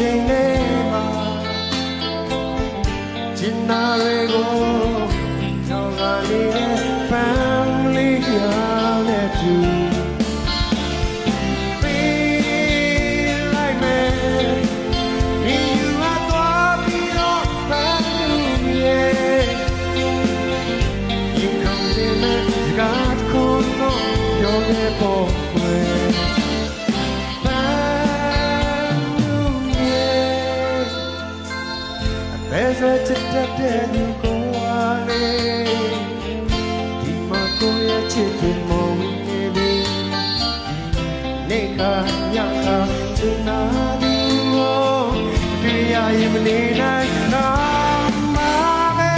ဒီနေရာလေးဒီချိန်လေးမှာချင်နာတွေကိုကြော စိတ်ချစ်တတ်တဲ့လူကိုပါလေဒီမှာကိုရဲ့ချစ်သူမုံနေပြီနေကညခါချင်နာသူကိုတွေ့ရရင်မနေနိုင်တော့မှာပဲ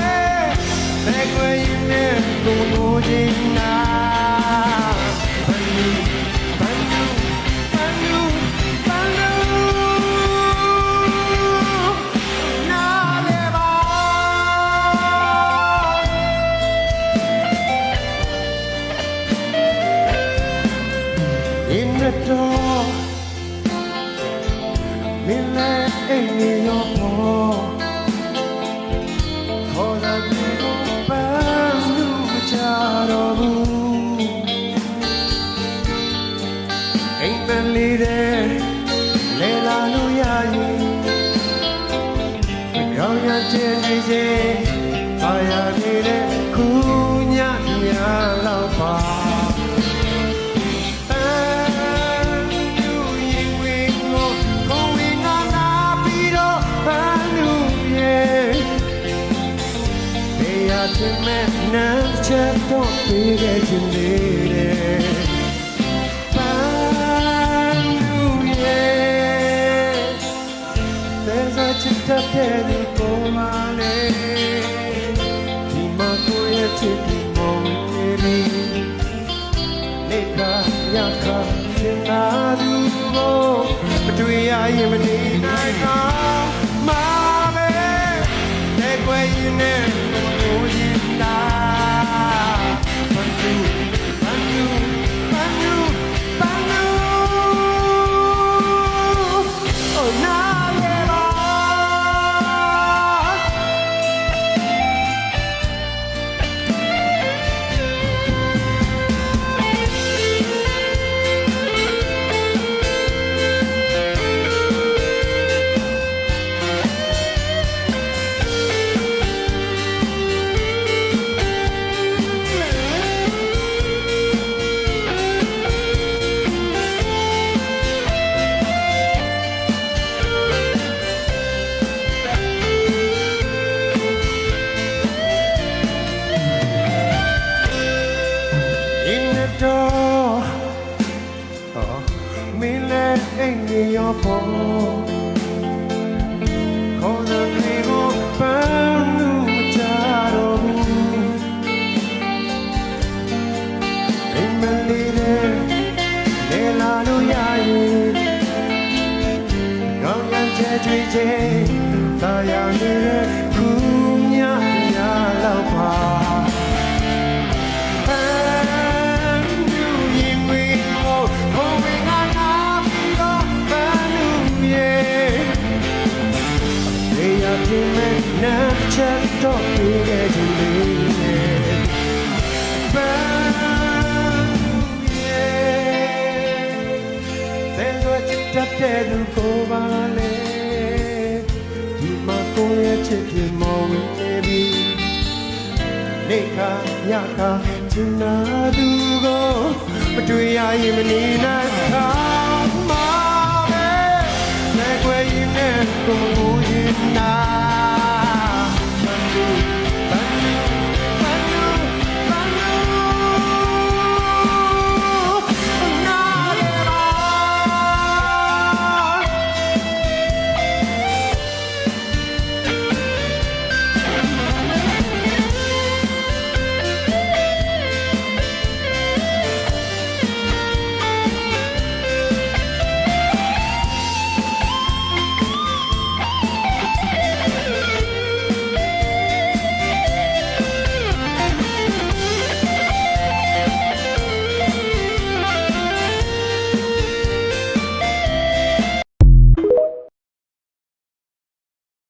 Back where you never go now. Bandu, bandu, In the door, me let in your home. ခေါ်လာပြီးတော့ပန်းလူမကြတော့ဘူးအိမ်ပန်လေးတဲ့လဲလာလို့ရရင်ကြောင်ရကျဲနေစေ They are to me now check don't be getting later There's a chit up there you go male Di ma ko ye chit di mo ni Ni ka ya ka chin na du go မတွေ့ရရင်မနေနိုင်တော့ oh me let in your phone call the people burn you jaro in me leader le la lu ya yin gong yan che chui che ta ချစ်ပြမော်ဝင်နေပြီနေခါညခါချင်နာသူကိုမတွေ့ရရင်မနေနိုင်ခါ